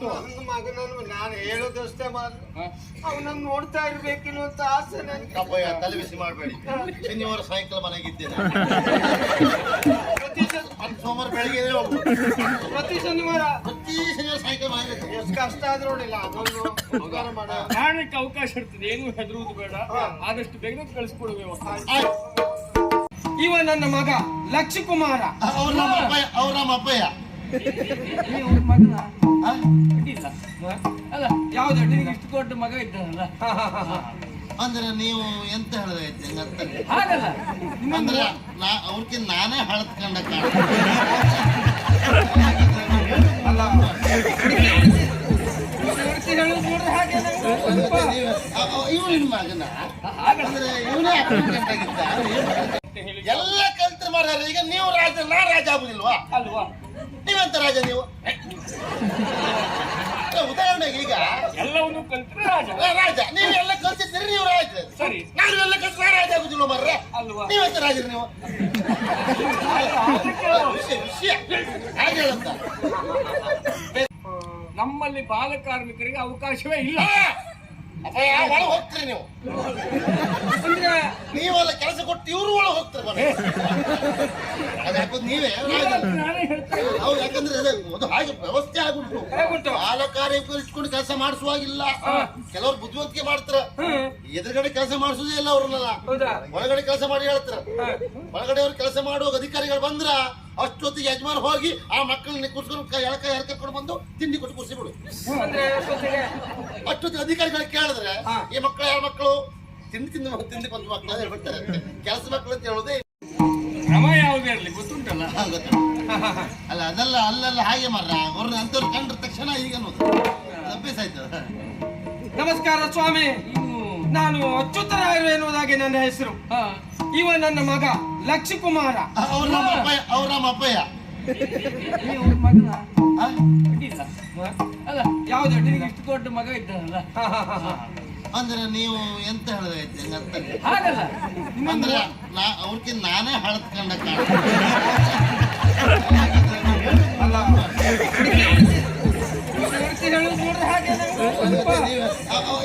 ನನ್ನ ಮಗನನ್ನು ನಾನು ಹೇಳೋದಷ್ಟೇ ಮಾತು? ಅವನನ್ನು ನೋಡ್ತಾ ಇರ್ಬೇಕಿನ್ನು ಅಂತ ಆಸೆ ನನಗೆ. ಅಪ್ಪಯ್ಯ ತಲೆ ಬಿಸಿ ಮಾಡಬೇಡಿ. ಶನಿವಾರ ಸಾಯಂಕಾಲ ಮನೆಗಿದ್ದೇನೆ. ಪ್ರತಿ ಸೋಮವಾರ ಬೆಳಿಗ್ಗೆ ಪ್ರತಿ ಶನಿವಾರ. ಪ್ರತಿ ಶನಿವಾರ ಸಾಯಂಕಾಲ ಮನೆಗೆ ಎಷ್ಟು ಕಷ್ಟ ಆದ್ರೂ ನೋಡಿಲ್ಲ ಅದೊಂದು ಉಪಕಾರ ಮಾಡ. ಪ್ರಾಣಕ್ಕೆ ಅವಕಾಶ ಇರ್ತದೆ ಏನು ಹೆದರುವುದು ಬೇಡ. ಆದಷ್ಟು ಬೇಗ ಕಳಿಸ್ಕೊಡುವ ಇವ ನನ್ನ ಮಗ ಲಕ್ಷ್ಮೀಕುಮಾರ. ಅವ್ರ ನಮ್ಮ ಅಪ್ಪಯ್ಯ ಅವ್ರ ನಮ್ಮ ಅಪ್ಪಯ್ಯ? ಅಡ್ಡಿಲ್ಲ ಅಲ್ಲ ಯಾವ್ದು ಇಷ್ಟು ದೊಡ್ಡ ಮಗ ಇದ್ದಾನಲ್ಲ. ಅಂದ್ರೆ ನೀವು ಎಂತ ಹೇಳದೈತೆ ಹಂಗಂತ? ಹಾಗಲ್ಲ. ಅಂದ್ರೆ ನಾ ಅವ್ರಕ್ಕಿಂತ ನಾನೇ ಹಳತ್ಕೊಂಡ ಮಗನ? ಅಂದ್ರೆ ಇವನೇ ಎಲ್ಲ ಕಲ್ತ್ರು ಮಾಡ್ಯಾರ ಈಗ ನೀವು ರಾಜ ನಾ ರಾಜ ಆಗುದಿಲ್ವಾ? ಅಲ್ವಾ? ನೀವೆಂತ ರಾಜ ನೀವು? ಉದಾಹರಣೆಗೆ ಈಗ ಎಲ್ಲವನ್ನು ಕಲ್ತ್ರೆ ರಾಜ. ರಾಜ ನೀವೆಲ್ಲ ಕಲ್ತಿದ್ದೀರಿ ನೀವು ರಾಜ. ಸರಿ. ನಾನು ಎಲ್ಲ ಕಲ್ತು ರಾಜ ಆಗುದಿಲ್ಲ ಮರ್ರೆ? ಅಲ್ವಾ? ನೀವೆಂತ ರಾಜರು ನೀವು? ವಿಷಯ ವಿಷಯ. ಹಾಗೆ ಹೇಳುತ್ತ? ನಮ್ಮಲ್ಲಿ ಬಾಲ ಕಾರ್ಮಿಕರಿಗೆ ಅವಕಾಶವೇ ಇಲ್ಲ. ಅಪ್ಪ ಯಾವ ಹೋಗ್ತೀರಿ ನೀವು? ಕೊಟ್ಟು ಇವರು ಒಳಗೆ ಹೋಗ್ತಾರೆ ಅದು ಯಾಕಂದ್ರೆ ನೀವೇ? ಹೌದು ಯಾಕಂದ್ರೆ ಅದೇ ಹಾಗೆ ವ್ಯವಸ್ಥೆ ಆಗುಂಟು ಕಾರ್ಮಿಕರು ಇಟ್ಕೊಂಡು ಕೆಲಸ ಮಾಡಿಸುವಾಗಿಲ್ಲ. ಕೆಲವರು ಬುದ್ಧಿವಂತಿಕೆ ಮಾಡ್ತಾರ. ಎದುರುಗಡೆ ಕೆಲಸ ಮಾಡಿಸೋದೇ ಇಲ್ಲ ಅವ್ರನ್ನೆಲ್ಲ ಒಳಗಡೆ ಕೆಲಸ ಮಾಡಿ ಹೇಳ್ತಾರ. ಒಳಗಡೆ ಅವ್ರು ಕೆಲಸ ಮಾಡುವಾಗ ಅಧಿಕಾರಿಗಳು ಬಂದ್ರ ಅಷ್ಟೊತ್ತಿಗೆ ಯಜಮಾನ ಹೋಗಿ ಆ ಮಕ್ಕಳನ್ನ ಕೂರ್ಸ್ಕೊಂಡು ಎಳಕ ಎಳ್ಕೊಂಡು ಬಂದು ತಿಂಡಿ ಕೊಟ್ಟು ಕೂರಿಸಿ ಬಿಡು ಅಷ್ಟೊತ್ತಿಗೆ? ಅಧಿಕಾರಿಗಳು ಕೇಳಿದ್ರೆ ಈ ಮಕ್ಕಳು ಯಾರ ಮಕ್ಕಳು? ತಿಂಡಿ ತಿಂದು ತಿಂದು ಬಂದು ಮಕ್ಕಳು ಹೇಳ್ಬಿಡ್ತಾರೆ ಕೆಲಸ ಮಕ್ಕಳು ಅಂತ ಹೇಳೋದೇ ಕ್ರಮ ಯಾವುದೇ ಇರಲಿ ಗೊತ್ತುಂಟಲ್ಲ? ಹಾ, ಗೊತ್ತು. ಅಲ್ಲ ಅದೆಲ್ಲ ಅಲ್ಲೆಲ್ಲ ಹಾಗೆ ಮರ್ರ ಅವ್ರನ್ನ ಅಂತವ್ರು ಕಂಡ್ರ ತಕ್ಷಣ ಈಗ ಅನ್ನೋದು. ಅಭ್ಯಾಸ ಆಯ್ತು. ನಮಸ್ಕಾರ ಸ್ವಾಮಿ. ನಾನು ಅಚ್ಯುತರಾಯರು ಎನ್ನುವುದಾಗಿ ನನ್ನ ಹೆಸರು. ಹಾ. ಇವ ನನ್ನ ಮಗ ಲಕ್ಷ್ಮೀಕುಮಾರ. ಅವ್ರ ನಮ್ಮ ಅಪ್ಪಯ್ಯ ಅವ್ರ ನಮ್ಮ ಅಪ್ಪಯ್ಯ? ಅಲ್ಲ ಯಾವ್ದು ಇಷ್ಟು ದೊಡ್ಡ ಮಗ ಇದ್ದಾನಲ್ಲ? ಅಂದ್ರೆ ನೀವು ಎಂತ ಹೇಳದೈತೆ ಹಂಗಂತ ಹಾಗಲ್ಲ. ಅಂದ್ರೆ ನಾ ನಾನೇ ಹಳತ್ಕೊಂಡ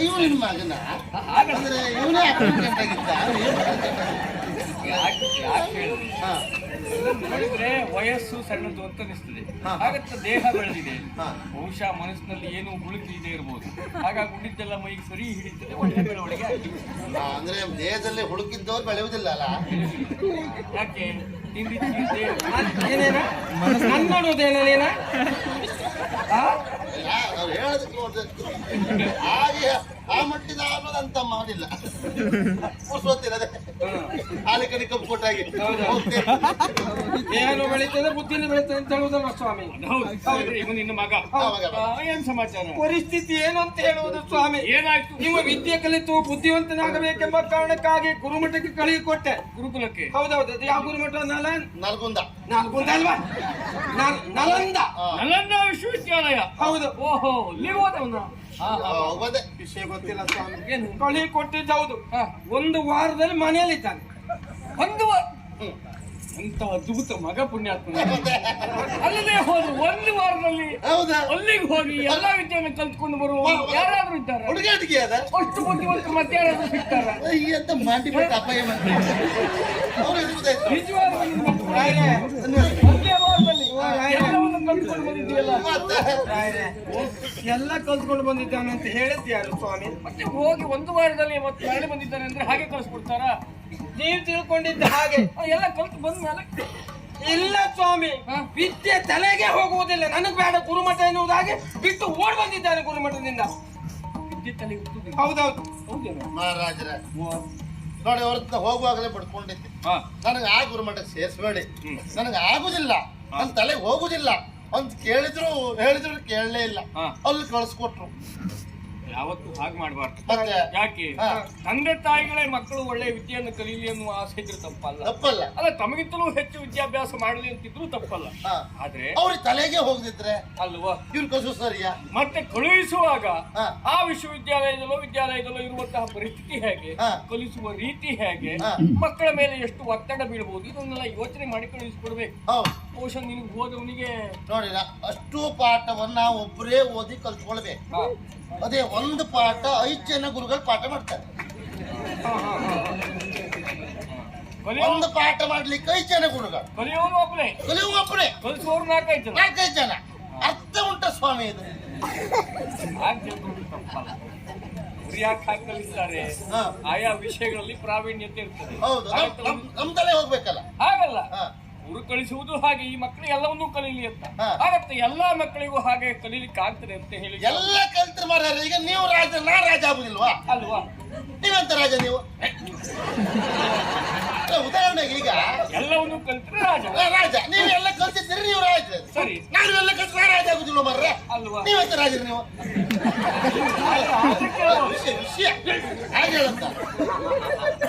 ಇವ್ ನಿನ್ ಮಗನ? ಅಂದ್ರೆ ಇವನೇ ಹಳತ್ಕೊಂಡಾಗಿದ್ದ ನೋಡಿದ್ರೆ ವಯಸ್ಸು ಸಣ್ಣದು ಅಂತ ಅನಿಸ್ತದೆ. ಹಾಗಂತ ದೇಹ ಬೆಳೆದಿದೆ. ಬಹುಶಃ ಮನಸ್ಸಿನಲ್ಲಿ ಏನು ಉಳಿತು ಇದೆ ಇರ್ಬೋದು. ಹಾಗಾಗಿ ಉಳಿದೆಲ್ಲ ಮೈಗೆ ಸರಿ ಹಿಡಿತದೆ. ಒಳ್ಳೆ ಬೆಳವಣಿಗೆ ಅಂದ್ರೆ ದೇಹದಲ್ಲಿ ಹುಡುಕಿದ್ದವ್ರು ಬೆಳೆಯುವುದಿಲ್ಲ ಅಲ್ಲ? ಯಾಕೆ? ನೋಡುವುದೇನ ಆ? ಮಟ್ಟಿನ ಅವ್ರು ಹೇಳೋದಕ್ಕೆ ನೋಡ್ಬೇಕು. ಹಾಗೆ ಆ ಮಟ್ಟಿದ ಅನ್ನೋದಂತ ಮಾಡಿಲ್ಲ. ಕೂರ್ಸೋತಿರದೆ ಹಾಲಿ ಕಡೆ ಏನು ಕೊಟ್ಟಾಗಿ. ದೇಹನು ಬೆಳೀತದೆ ಬುದ್ಧಿನೂ ಬೆಳೀತದೆ ಅಂತ ಹೇಳುವುದಲ್ಲ ಸ್ವಾಮಿ? ಹೌದು. ಹೌದು, ಇವ ನಿನ್ನ ಮಗ. ಏನ್ ಸಮಾಚಾರ? ಪರಿಸ್ಥಿತಿ ಏನು ಅಂತ ಹೇಳುವುದು ಸ್ವಾಮಿ? ಏನಾಯ್ತು? ನಿಮ್ಮ ವಿದ್ಯೆ ಕಲಿತು ಬುದ್ಧಿವಂತನಾಗಬೇಕೆಂಬ ಕಾರಣಕ್ಕಾಗಿ ಗುರುಮಠಕ್ಕೆ ಕಳುಹಿ ಕೊಟ್ಟೆ. ಗುರುಕುಲಕ್ಕೆ? ಹೌದೌದು. ಅದು ಯಾವ ಗುರುಮಠ? ನಲ ನಲ್ಗುಂದ. ನಲ್ಗುಂದ ಅಲ್ವಾ? ನಲ್- ನಲಂದ. ನಲಂದ ವಿಶ್ವವಿದ್ಯಾಲಯ. ಹೌದು. ಓಹೋ ನೀವು ಹೋದವನ? ವಿಷಯ ಗೊತ್ತಿಲ್ಲ ಸ್ವಾಮಿ. ಏನು? ಕಳುಹಿ ಕೊಟ್ಟಿದ್ದು ಹೌದು. ಒಂದು ವಾರದಲ್ಲಿ ಮನೆಯಲ್ಲಿದ್ದಾನೆ. ಒಂದು ಎಂತ. ಅದ್ಭುತ ಮಗ ಪುಣ್ಯಾತ್ಮ? ಅಲ್ಲದೆ ಹೋದ್ರು ಒಂದು ವಾರದಲ್ಲಿ ಹೌದಾ? ಅಲ್ಲಿಗೆ ಹೋಗಿ ಎಲ್ಲಾ ವಿದ್ಯೆಯನ್ನು ಕಲ್ತ್ಕೊಂಡು ಬರುವ ಯಾರಾದ್ರೂ ಇದ್ದಾರೆ? ಹುಡುಗಾಟಿಗೆ ಅದ? ಅಷ್ಟು ಬುದ್ಧಿವಂತ ಮತ್ತೆ ಯಾರಾದ್ರೂ ಸಿಗ್ತಾರ? ಅಂತ ಮಾಡಿ ಬಿಟ್ಟು ಅಪಾಯ ಎಲ್ಲ ಕಲ್ತ್ಕೊಂಡು ಬಂದಿದ್ದಾನೆ ಅಂತ ಹೇಳಿದ್ಯಾರು ಸ್ವಾಮಿ? ಮತ್ತೆ ಹೋಗಿ ಒಂದು ವಾರದಲ್ಲಿ ಮತ್ತೆ ಮರಳಿ ಬಂದಿದ್ದಾನೆ ಅಂದ್ರೆ ಹಾಗೆ ಕಳಿಸ್ಕೊಡ್ತಾರ ನೀವು ತಿಳ್ಕೊಂಡಿದ್ದ ಹಾಗೆ. ಎಲ್ಲ ಕಲ್ತು ಬಂದ ಮೇಲೆ. ಇಲ್ಲ ಸ್ವಾಮಿ ವಿದ್ಯೆ ತಲೆಗೆ ಹೋಗುವುದಿಲ್ಲ. ನನಗೆ ಬೇಡ ಗುರುಮಠ ಎನ್ನುವುದಾಗಿ ಬಿಟ್ಟು ಓಡ್ ಬಂದಿದ್ದಾನೆ ಗುರುಮಠದಿಂದ. ವಿದ್ಯೆ ತಲೆಗೆ ಹುಟ್ಟುದಿಲ್ಲ. ಹೌದೌದು. ಹೌದೇನೋ? ಮಹಾರಾಜರ ನೋಡಿ ಅವ್ರನ್ನ ಹೋಗುವಾಗಲೇ ಪಡ್ಕೊಂಡಿದ್ದೆ. ಹಾ. ನನಗೆ ಆ ಗುರುಮಠ ಸೇರಿಸಬೇಡಿ. ನನಗೆ ಆಗುದಿಲ್ಲ. ನನ್ನ ತಲೆಗೆ ಹೋಗುದಿಲ್ಲ. ಅಂತ ಕೇಳಿದ್ರು ಹೇಳಿದ್ರು ಕೇಳಲೇ ಇಲ್ಲ. ಹಾ. ಅಲ್ಲಿ ಕಳಿಸ್ಕೊಟ್ರು. ಯಾವತ್ತೂ ಹಾಗೆ ಮಾಡಬಾರ್ದು. ಯಾಕೆ? ತಂದೆ ತಾಯಿಗಳೇ ಮಕ್ಕಳು ಒಳ್ಳೆ ವಿದ್ಯೆಯನ್ನು ಕಲೀಲಿ ಅನ್ನುವ ಆಸೆ ಇದ್ರೆ ತಪ್ಪಲ್ಲ. ತಪ್ಪಲ್ಲ. ಅಲ್ಲ ತಮಗಿಂತಲೂ ಹೆಚ್ಚು ವಿದ್ಯಾಭ್ಯಾಸ ಮಾಡಲಿ ಅಂತಿದ್ರು ತಪ್ಪಲ್ಲ. ಆದ್ರೆ ಅವ್ರ ತಲೆಗೆ ಹೋಗದಿದ್ರೆ ಅಲ್ವಾ? ಇವ್ರ ಕಸು ಸರಿಯಾ? ಮತ್ತೆ ಕಳುಹಿಸುವಾಗ. ಆ ವಿಶ್ವವಿದ್ಯಾಲಯದಲ್ಲೋ ವಿದ್ಯಾಲಯದಲ್ಲೋ ಇರುವಂತಹ ಪರಿಸ್ಥಿತಿ ಹೇಗೆ. ಕಲಿಸುವ ರೀತಿ ಹೇಗೆ. ಮಕ್ಕಳ ಮೇಲೆ ಎಷ್ಟು ಒತ್ತಡ ಬೀಳಬಹುದು ಇದನ್ನೆಲ್ಲ ಯೋಚನೆ ಮಾಡಿ ಕಳುಹಿಸಿಕೊಡ್ಬೇಕು. ಬಹುಶಃ ನಿನಗೆ ಹೋದವನಿಗೆ ನೋಡಿ ಅಷ್ಟು ಪಾಠವನ್ನ ಒಬ್ಬರೇ ಓದಿ ಕಲ್ತ್ಕೊಳ್ಬೇಕು. ಅದೇ ಒಂದು ಪಾಠ ಐದು ಜನ ಗುರುಗಳು ಪಾಠ ಮಾಡ್ತಾರೆ. ಒಂದು ಪಾಠ ಮಾಡ್ಲಿಕ್ಕೆ ಐದು ಜನ ಗುರುಗಳು. ಕಲಿಯೋನು ಒಬ್ಬನೇ ಕಲಿಯುವ ಒಬ್ಬರೇ ಕಲಿಸೋರು ನಾಲ್ಕೈದು ಜನ. ನಾಲ್ಕೈದು ಜನ. ಅರ್ಥ ಉಂಟ ಸ್ವಾಮಿ ಇದು. ಯಾಕೆ ಕಲಿಸ್ತಾರೆ. ಆಯಾ ವಿಷಯಗಳಲ್ಲಿ ಪ್ರಾವೀಣ್ಯತೆ ಇರ್ತದೆ. ಹೌದು. ನಮ್ದಲ್ಲೇ ಹಾಗಲ್ಲ ಗುರು ಕಳಿಸುವುದು ಹಾಗೆ ಈ ಮಕ್ಕಳು ಎಲ್ಲವನ್ನೂ ಕಲೀಲಿ ಅಂತ. ಹಾ. ಹಾಗಂತ ಎಲ್ಲಾ ಮಕ್ಕಳಿಗೂ ಹಾಗೆ ಕಲೀಲಿಕ್ಕೆ ಆಗ್ತದೆ ಅಂತ ಹೇಳಿ. ಎಲ್ಲ ಕಲ್ತ್ರ ಮಾರ್ಯಾರ ಈಗ ನೀವು ರಾಜ ನಾ ರಾಜ ಆಗುದಿಲ್ವಾ? ಅಲ್ವಾ? ನೀವೆಂತ ರಾಜ ನೀವು? ಅಲ್ಲ, ಉದಾಹರಣೆಗೆ ಈಗ ಎಲ್ಲವನ್ನೂ ಕಲ್ತ್ರೆ ರಾಜ. ರಾಜ ರಾಜ. ಎಲ್ಲ ಕಲ್ತಿದ್ದೀರಿ ನೀವು ರಾಜ. ಸರಿ. ನಾನು ಎಲ್ಲ ಕಲ್ತ ನಾ ರಾಜ ಆಗುದಿಲ್ವ ಮಾರ್ರೆ? ಅಲ್ವಾ? ನೀವೆಂತ ರಾಜರು ನೀವು? ಅದಕ್ಕೆ ವಿಷಯ ವಿಷಯ. ಹಾಗೆ ಮಾಡಬೇಡಿ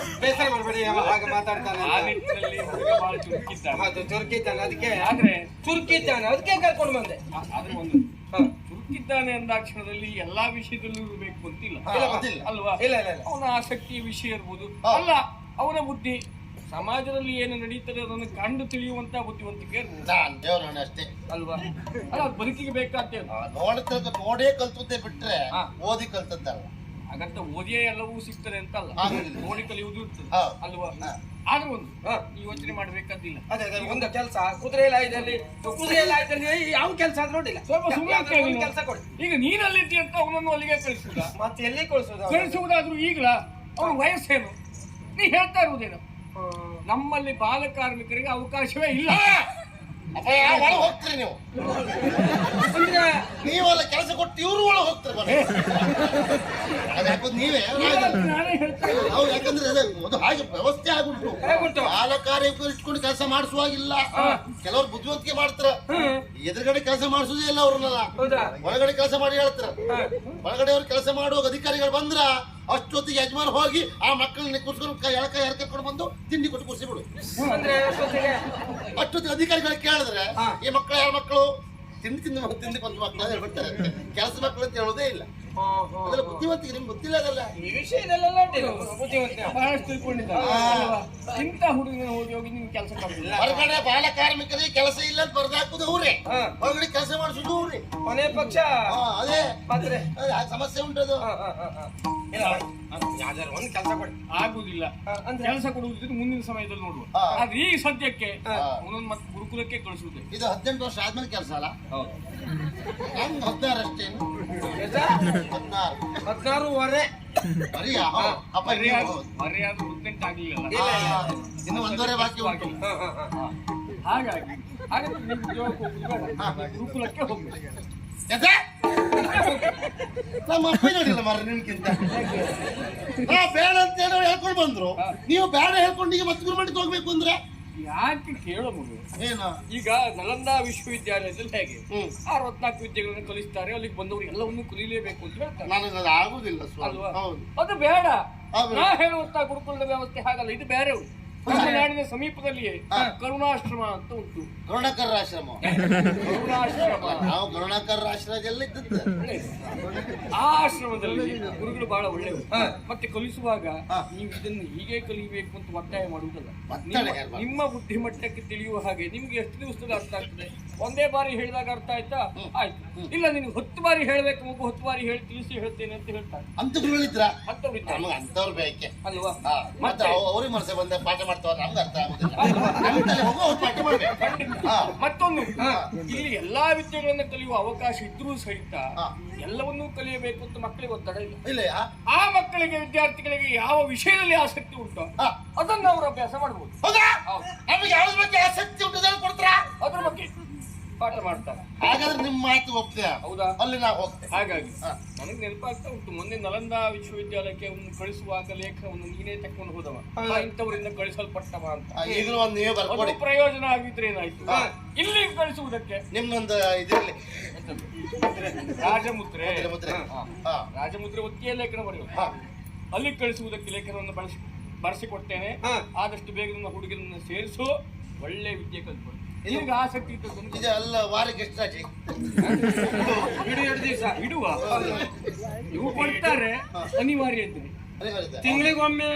ಅವ ಹಾಗೆ ಮಾತಾಡ್ತಾನೆ ಆ ಅಂತ. ನಿಟ್ಟಿನಲ್ಲಿ ಹುಡುಗ ಬಹಳ ಚುರುಕಿದ್ದಾನೆ ಅದು ಚುರುಕಿದ್ದಾನೆ ಅದಕ್ಕೆ ಆದ್ರೆ ಚುರುಕಿದ್ದಾನೆ ಅದಕ್ಕೆ ಕರ್ಕೊಂಡು ಬಂದೆ ಆ- ಆದ್ರೆ ಒಂದು ಹ. ಚುರುಕಿದ್ದಾನೆ ಅಂದಾಕ್ಷಣದಲ್ಲಿ ಎಲ್ಲಾ ವಿಷಯದಲ್ಲೂ ಇರಬೇಕು ಹಾ, ಅದಿಲ್ಲ. ಅಲ್ವಾ ಇಲ್ಲ ಇಲ್ಲ ಇಲ್ಲ ಅವನ ಆಸಕ್ತಿಯ ವಿಷಯ ಇರ್ಬೋದು ಹಾ. ಅಲ್ಲ ಅವನ ಬುದ್ಧಿ ಸಮಾಜದಲ್ಲಿ ಏನು ನಡೀತದೆ ಅದನ್ನು ಕಂಡು ತಿಳಿಯುವಂತ ಬುದ್ಧಿವಂತಿಕೆ ಇರ್ಬೋದು ನಾನ್ ದೇವ್ರಣ್ಣ ಅಷ್ಟೇ ಅಲ್ವಾ ಅಲ್ಲ ಅದ್ ಬದುಕಿಗೆ ಆ, ನೋಡ್ತ ನೋಡೇ ಕಲ್ತದ್ದೇ ಬಿಟ್ರೆ ಹಾ. ಓದಿ ಕಲ್ತದ್ದಲ್ಲ ಹಾಗಂತ ಓದಿಯೇ ಎಲ್ಲವೂ ಸಿಗ್ತದೆ ಅಂತ ಅಲ್ಲ. ನೋಡಿ ಕಲಿಯುವುದು ಇರ್ತದೆ. ಅಲ್ವಾ. ಆದ್ರೂ ಒಂದು ಯೋಚನೆ ಮಾಡ್ಬೇಕಾದಿಲ್ಲ ಅದೇ ಅದೇ ಒಂದು ಕೆಲಸ. ಕುದುರೆ ಲಾಯದಲ್ಲಿ ಕುದುರೆ ಲಾಯದಲ್ಲಿ ಯಾವ ಕೆಲಸ ಆದ್ರೂ ನೋಡಿಲ್ಲ. ಸ್ವಲ್ಪ ಸುಮ್ಮನೆ ಕೆಲಸ ಕೊಡಿ. ಈಗ ನೀನಲ್ಲಿದ್ದಿ ಅಂತ ಅವನನ್ನು ಅಲ್ಲಿಗೆ ಕಳಿಸುದ? ಮತ್ತೆ ಎಲ್ಲಿ ಕಳಿಸೋದು ಕಳಿಸುವುದಾದ್ರೂ ಈಗಲ ಅವನ ವಯಸ್ಸೇನು? ನೀ ಹೇಳ್ತಾ ಇರುವುದೇನು? ನಮ್ಮಲ್ಲಿ ಬಾಲ ಕಾರ್ಮಿಕರಿಗೆ ಅವಕಾಶವೇ ಇಲ್ಲ. ಹೋಗ್ತೀರಿ ನೀವು? ನೀವೆಲ್ಲ ಕೆಲಸ ಕೊಟ್ಟು ಇವರು ಒಳಗೆ ಹೋಗ್ತಾರೆ ನೀವೇ? ನಾವು ಯಾಕಂದ್ರೆ ಅದು ಅದು ಹಾಗೆ ವ್ಯವಸ್ಥೆ ಆಗುಂಟು ಕಾಲ ಇಟ್ಕೊಂಡು ಕೆಲಸ ಮಾಡಿಸುವಾಗಿಲ್ಲ ಕೆಲವರು ಬುದ್ಧಿವಂತಿಕೆ ಮಾಡ್ತಾರ. ಎದುರುಗಡೆ ಕೆಲಸ ಮಾಡಿಸೋದೇ ಇಲ್ಲ ಅವ್ರನ್ನೆಲ್ಲ. ಹೌದಾ? ಒಳಗಡೆ ಕೆಲಸ ಮಾಡಿ ಹೇಳ್ತಾರ. ಒಳಗಡೆ ಅವ್ರು ಕೆಲಸ ಮಾಡುವಾಗ ಅಧಿಕಾರಿಗಳು ಬಂದ್ರ ಅಷ್ಟೊತ್ತಿಗೆ ಯಜಮಾನ್ ಹೋಗಿ ಆ ಮಕ್ಕಳನ್ನ ಕೂರ್ಸ್ಕೊಂಡು ಎಳಕ ಎರ್ಕೊಂಡು ಬಂದು ತಿಂಡಿ ಕೊಟ್ಟು ಕೂರಿಸಿ ಬಿಡು. ಅಷ್ಟೊತ್ತಿಗೆ? ಅಧಿಕಾರಿಗಳು ಕೇಳಿದ್ರೆ ಈ ಮಕ್ಕಳು ಯಾರ ಮಕ್ಕಳು? ತಿಂಡಿ ತಿಂದು ತಿಂದು ಬಂದ ಮಕ್ಕಳು ಅಂತ ಹೇಳ್ಬಿಡ್ತಾರೆ ಕೆಲಸ ಮಕ್ಕಳು ಅಂತ ಹೇಳೋದೇ ಇಲ್ಲ. ಬುದ್ಧಿವಂತಿಗೆ ನಿಮ್ಗೆ ಗೊತ್ತಿಲ್ಲ ಅದಲ್ಲ? ಈ ವಿಷಯದಲ್ಲೆಲ್ಲ ಬುದ್ಧಿವಂತ ಬಹಳಷ್ಟು ತಿಳ್ಕೊಂಡಿದ್ದಾರೆ ಅಲ್ವಾ? ಇಂಥ ಹುಡುಗನ ಹೋಗಿ ಹೋಗಿ ಕೆಲಸ ಹೊರಗಡೆ ಬಾಲ ಕಾರ್ಮಿಕರಿಗೆ ಕೆಲಸ ಇಲ್ಲ ಅಂತ ಬರ್ದಾಕುದು ಅವ್ರೆ. ಹಾ. ಹೊರಗಡೆ ಕೆಲಸ ಮಾಡಿಸುದು ಅವ್ರೆ. ಕೊನೆ ಪಕ್ಷ. ಹಾ, ಅದೇ. ಸಮಸ್ಯೆ ಉಂಟದು. ಹಾ, ಹಾ, ಹಾ, ಹಾ. ಇಲ್ಲ ಯಾವ್ದಾದ್ರು ಒಂದು ಕೆಲಸ ಕೊಡಿ. ಆಗುದಿಲ್ಲ. ಅಂದ್ರೆ? ಕೆಲಸ ಕೊಡುವುದಿದ್ರೆ ಮುಂದಿನ ಸಮಯದಲ್ಲಿ ನೋಡುವ. ಹಾ. ಆದ್ರೆ ಈ ಸದ್ಯಕ್ಕೆ ಹಾ. ಮತ್ತೆ ಗುರುಕುಲಕ್ಕೆ ಕಳಿಸುವುದೇ. ಇದು ಹದಿನೆಂಟು ವರ್ಷ ಆದ್ಮೇಲೆ ಕೆಲಸ ಅಲ್ಲ? ಹೌದು. ಹದಿನಾರು ಅಷ್ಟೇನು? ಹದಿನಾರು. ಹದಿನಾರೂವರೆ. ಬರೀಯಾ? ಅಪ್ಪ ನೀವು ಮರ್ಯಾದೆ ಹೌದು. ಮರ್ಯಾದೆ ವೃತ್ತಂಟ ಆಗ್ಲಿಲ್ಲ ಇಲ್ಲ, ಇಲ್ಲ. ಆ, ಇನ್ನು ಒಂದೂವರೆ ಬಾಕಿ ಉಂಟು. ಹಾ, ಹಾ, ಹಾ. ಹಾಗಾಗಿ ಹಾಗಾದ್ರೆ ನೀವು ಉದ್ಯೋಗಕ್ಕೆ ಹೋಗುದು ಬೇಡ. ಗುರುಕುಲಕ್ಕೆ ಹೋಗ್ಬೇಕು ಎದೆ? ನಮ್ಮ ಅಪ್ಪ ನೋಡಿಲ್ಲ ಮಾರ ನಿಮ್ಗಿಂತ. ನಾ ಬೇಡ ಅಂತ ಹೇಳೋ ಹೇಳ್ಕೊಂಡು ಬಂದ್ರು. ನೀವು ಬೇಡ ಹೇಳ್ಕೊಂಡು ಈಗ ಮತ್ತೆ ಗುರುಮಠಕ್ಕೆ ಹೋಗ್ಬೇಕು ಅಂದ್ರೆ? ಯಾಕೆ ಕೇಳೋ ಮಗು? ಏನು? ಈಗ ನಲಂದಾ ವಿಶ್ವವಿದ್ಯಾಲಯದಲ್ಲಿ ಹೇಗೆ? ಅರವತ್ನಾಲ್ಕು ವಿದ್ಯೆಗಳನ್ನು ಕಲಿಸ್ತಾರೆ ಅಲ್ಲಿಗೆ ಬಂದವರು ಎಲ್ಲವನ್ನೂ ಕಲಿಲೇಬೇಕು ಅಂತ ಹೇಳ್ತಾರೆ. ನನಗೆ ಅದು ಆಗುದಿಲ್ಲ ಅಲ್ವಾ? ಅದು ಬೇಡ. ನಾ ಹೇಳುವಂತ ಗುರುಕುಲದ ವ್ಯವಸ್ಥೆ ಹಾಗಲ್ಲ ಇದು ಬೇರೆ ತಮಿಳುನಾಡಿನ ಸಮೀಪದಲ್ಲಿಯೇ ಕರುಣಾಶ್ರಮ ಅಂತ ಉಂಟು. ಕರುಣಕರ ಆಶ್ರಮ. ಕರುಣಾಶ್ರಮ. ನಾವು ಕರುಣಾಕರ ಆಶ್ರಮದಲ್ಲಿ ಇದ್ದದ್ದು. ಆ ಆಶ್ರಮದಲ್ಲಿ ಗುರುಗಳು ಬಹಳ ಒಳ್ಳೆಯವರು ಮತ್ತೆ ಕಲಿಸುವಾಗ. ನೀವು ಇದನ್ನು ಹೀಗೆ ಕಲಿಬೇಕು ಅಂತ ಒತ್ತಾಯ ಮಾಡುವುದಲ್ಲ. ನಿಮ್ಮ- ಬುದ್ಧಿಮಟ್ಟಕ್ಕೆ ತಿಳಿಯುವ ಹಾಗೆ ನಿಮ್ಗೆ ಎಷ್ಟು ದಿವಸದಲ್ಲಿ ಅರ್ಥ ಆಗ್ತದೆ? ಒಂದೇ ಬಾರಿ ಹೇಳಿದಾಗ ಅರ್ಥ ಆಯ್ತಾ? ಆಯ್ತು. ಇಲ್ಲ ನಿನ್ಗೆ ಹತ್ತು ಬಾರಿ ಹೇಳ್ಬೇಕು ಮಗು ಹತ್ತು ಬಾರಿ ಹೇಳಿ ತಿಳಿಸಿ ಹೇಳ್ತೇನೆ ಅಂತ ಹೇಳ್ತಾರೆ. ಅಂತ ಅಂತವ್ರು ಬೇಕೆ. ಅಲ್ವಾ? ಮತ್ತೆ ಮತ್ತೆ ಅವ್- ಅವ್ರಿಗೆ ಮನಸ್ಸೆ ಬಂದ ಪಾಠ ಮಾಡ್ತಾವ ನಮ್ಗೆ ಅರ್ಥ ಆಗುದಿಲ್ಲ ನಮ್ಮ ತಲೆ ಹೋಗೋ ಅವ್ರು ಪಾಠ ಮಾಡ್ಬೇಕು ಹಾ. ಮತ್ತೊಂದು ಇಲ್ಲಿ ಎಲ್ಲಾ ವಿದ್ಯೆಗಳನ್ನ ಕಲಿಯುವ ಅವಕಾಶ ಇದ್ರೂ ಸಹಿತ ಹಾ. ಎಲ್ಲವನ್ನೂ ಕಲಿಯಬೇಕು ಅಂತ ಮಕ್ಕಳಿಗೆ ಒತ್ತಡ ಇಲ್ಲ ಇಲ್ಲ ಯಾ? ಆ ಮಕ್ಕಳಿಗೆ ವಿದ್ಯಾರ್ಥಿಗಳಿಗೆ ಯಾವ ವಿಷಯದಲ್ಲಿ ಆಸಕ್ತಿ ಉಂಟು ಹಾ. ಅದನ್ನು ಅವರು ಅಭ್ಯಾಸ ಮಾಡಬಹುದು ಹೌದಾ ಹೌದು. ನಮಗೆ ಯಾವ್ದ್ರ ಬಗ್ಗೆ ಆಸಕ್ತಿ ಉಂಟು ಅದನ್ನ ಕೊಡ್ತೀರಾ ಅದ್ರ ಬಗ್ಗೆ ಪಾಠ ಮಾಡ್ತಾರೆ. ಹಾಗಾದ್ರೆ ನಿಮ್ಮ ಮಾತು ಹೋಗ್ತೀಯಾ ಹೌದಾ? ಅಲ್ಲಿ ನಾವು ಹೋಗ್ತೇವೆ ಹಾಗಾಗಿ. ನನಗೆ ನೆನಪಾಗ್ತಾ ಉಂಟು ಮೊನ್ನೆ ನಲಂದ ವಿಶ್ವವಿದ್ಯಾಲಯಕ್ಕೆ ಒಂದು ಕಳಿಸುವಾಗ ಲೇಖನವನ್ನು ನೀನೇ ತಕೊಂಡು ಹೋದವ. ಇಂಥವರಿಂದ ಕಳಿಸಲ್ಪಟ್ಟವ ಅಂತ. ಒಂದು ನೀವೇ ಬರ್ಕೊಡಿ ಒಂದು ಪ್ರಯೋಜನ ಆಗಿದ್ರೆ ಏನಾಯ್ತು? ಇಲ್ಲಿ ಕಳಿಸುವುದಕ್ಕೆ? ನಿಮ್ದೊಂದು ಇದರಲ್ಲಿ ರಾಜಮುದ್ರೆ. ರಾಜಮುದ್ರೆ. ಒತ್ತಿಯ ಲೇಖನ ಬರೆಯುವ ಅಲ್ಲಿ ಕಳಿಸುವುದಕ್ಕೆ ಲೇಖನವನ್ನು ಬಳಸಿ ಬರೆಸಿಕೊಡ್ತೇನೆ. ಆದಷ್ಟು ಬೇಗ ನನ್ನ ಹುಡುಗರನ್ನ ಸೇರಿಸು. ಒಳ್ಳೆ ವಿದ್ಯೆ ಕಲ್ತ್ಕೊಡು. ನಿನಗೆ ಆಸಕ್ತಿ ಇತ್ತು ಇದು ಅಲ್ಲ ವಾರಕ್ಕೆ ಎಷ್ಟು ರಾಜಿ ಇಡು ಎರಡು ದಿವಸ ಇಡುವ? ಇವು ಕೊಡ್ತಾರೆ ಅನಿವಾರ್ಯ ಇದ್ರೆ. ತಿಂಗಳಿಗೊಮ್ಮೆ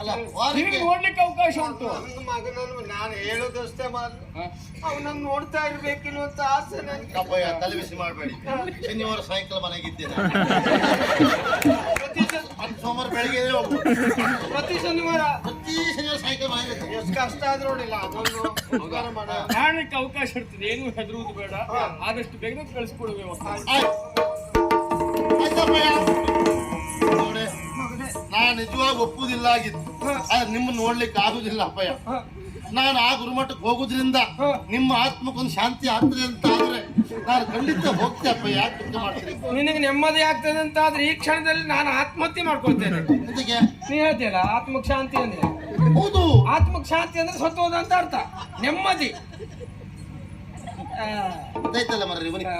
ಅಲ್ಲ ವಾರಕ್ಕೆ ನೋಡ್ಲಿಕ್ಕೆ ಅವಕಾಶ ಉಂಟು. ನನ್ನ ಮಗನನ್ನು ನಾನು ಹೇಳೋದಷ್ಟೇ ಮಾತ್ರ. ಹ. ಅವನನ್ನು ನೋಡ್ತಾ ಇರ್ಬೇಕಿನ್ನುವಂತ ಆಸೆ ನನ್ಗೆ. ಅಪ್ಪಯ್ಯ ತಲೆ ಬಿಸಿ ಮಾಡಬೇಡಿ. ಶನಿವಾರ ಸಾಯಂಕಾಲ ಮನೆಗಿದ್ದೇನೆ ಸೋಮವಾರ ಬೆಳಿಗ್ಗೆ ಹೋಗ್ಬೋದು ಪ್ರತಿ ಶನಿವಾರ. ಪ್ರತಿ ಶನಿವಾರ ಸಾಯಂಕಾಲ ಎಷ್ಟು ಕಷ್ಟ ಆದ್ರೂ ನೋಡಿಲ್ಲ ಅದೊಂದು ಮಾಡ. ಕಾರಣಕ್ಕೆ ಅವಕಾಶ ಇರ್ತದೆ ಏನು ಹೆದರುವುದು ಬೇಡ. ಆದಷ್ಟು ಬೇಗನೆ ಕಳಿಸ್ಕೊಡುವೆ ಆಯ್ತಪ್ಪಯ್ಯ. ನೋಡಿ ನಾನು ನಿಜವಾಗಿ ಒಪ್ಪುದಿಲ್ಲ ಆಗಿತ್ತು ಆದ್ರೆ ನಿಮ್ಮ ನೋಡ್ಲಿಕ್ಕೆ ಆಗುದಿಲ್ಲ ಅಪ್ಪಯ್ಯ. ನಾನು ಆ ಗುರುಮಠಕ್ಕೆ ಹೋಗುದ್ರಿಂದ ನಿಮ್ಮ ಆತ್ಮಕ್ಕೊಂದು ಶಾಂತಿ ಆಗ್ತದೆ ಅಂತ ಆದ್ರೆ ನಾನು ಖಂಡಿತ ಹೋಗ್ತೇಪ್ಪ ಯಾಕೆ ದುಃಖ ಮಾಡ್ತೀನಿ ನಿನಗೆ ನೆಮ್ಮದಿ ಆಗ್ತದೆ ಅಂತ ಆದ್ರೆ ಈ ಕ್ಷಣದಲ್ಲಿ ನಾನು ಆತ್ಮಹತ್ಯೆ ಮಾಡ್ಕೊಳ್ತೇನೆ. ನೀ ಹೇಳ್ತೀಯಲ್ಲ ಆತ್ಮಕ್ ಶಾಂತಿ ಅಂದ್ರೆ? ಹೌದು. ಆತ್ಮಕ್ ಶಾಂತಿ ಅಂದ್ರೆ ಸತ್ತೋದ ಅಂತ ಅರ್ಥ. ನೆಮ್ಮದಿ. ಆ, ಗೊತ್ತಾಯ್ತಲ್ಲ ಆ,